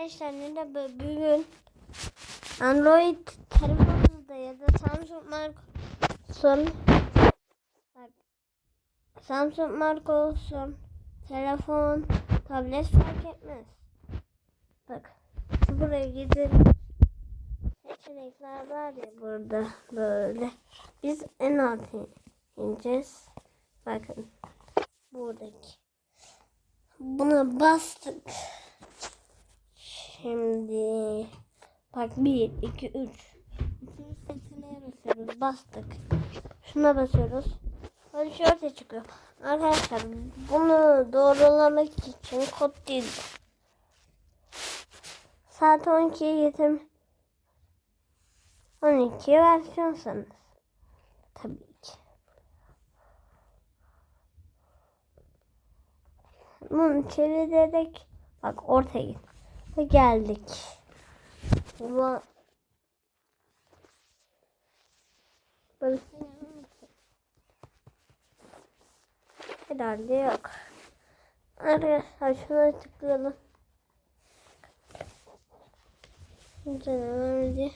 Arkadaşlar ne de bugün Android telefonunuzda ya da Samsung marka bak Samsung marka olsun telefon tablet fark etmez. Bak buraya gidelim. Seçenekler var ya burada böyle. Biz en alta ineceğiz. Bakın buradaki. Buna bastık. Şimdi bak 1, 2, 3. Üçüncü seçeneğe basıyoruz. Bastık. Şuna basıyoruz. Böyle ortaya çıkıyor. Arkadaşlar bunu doğrulamak için kod değil. Saat 12'ye getir. 12 versiyonsanız. Tabii ki. Bunu çevirerek bak ortaya git. Ve geldik. Ama Burası herhalde yok. Arkadaşlar şuna tıklayalım. Canım